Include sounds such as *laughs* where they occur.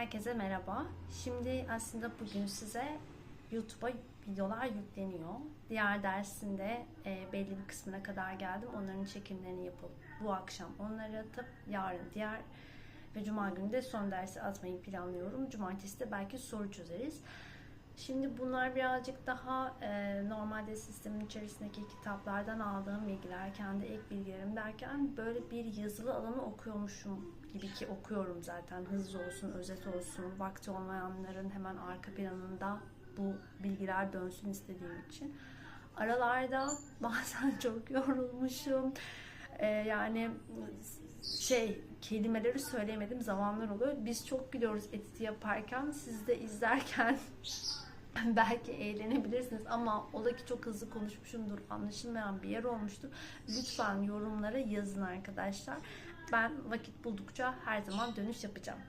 Herkese merhaba. Şimdi aslında bugün size YouTube'a videolar yükleniyor. Diğer dersinde e, belli bir kısmına kadar geldim. Onların çekimlerini yapıp bu akşam onları atıp yarın diğer ve cuma günü de son dersi atmayı planlıyorum. Cumartesi de belki soru çözeriz. Şimdi bunlar birazcık daha e, normalde sistemin içerisindeki kitaplardan aldığım bilgiler, kendi ek bilgilerim derken böyle bir yazılı alanı okuyormuşum gibi ki okuyorum zaten. Hızlı olsun, özet olsun, vakti olmayanların hemen arka planında bu bilgiler dönsün istediğim için. Aralarda *laughs* bazen çok yorulmuşum. E, yani şey kelimeleri söyleyemedim zamanlar oluyor. Biz çok gülüyoruz editi yaparken, siz de izlerken *laughs* *laughs* belki eğlenebilirsiniz ama ola ki çok hızlı konuşmuşumdur, anlaşılmayan bir yer olmuştur. Lütfen yorumlara yazın arkadaşlar. Ben vakit buldukça her zaman dönüş yapacağım.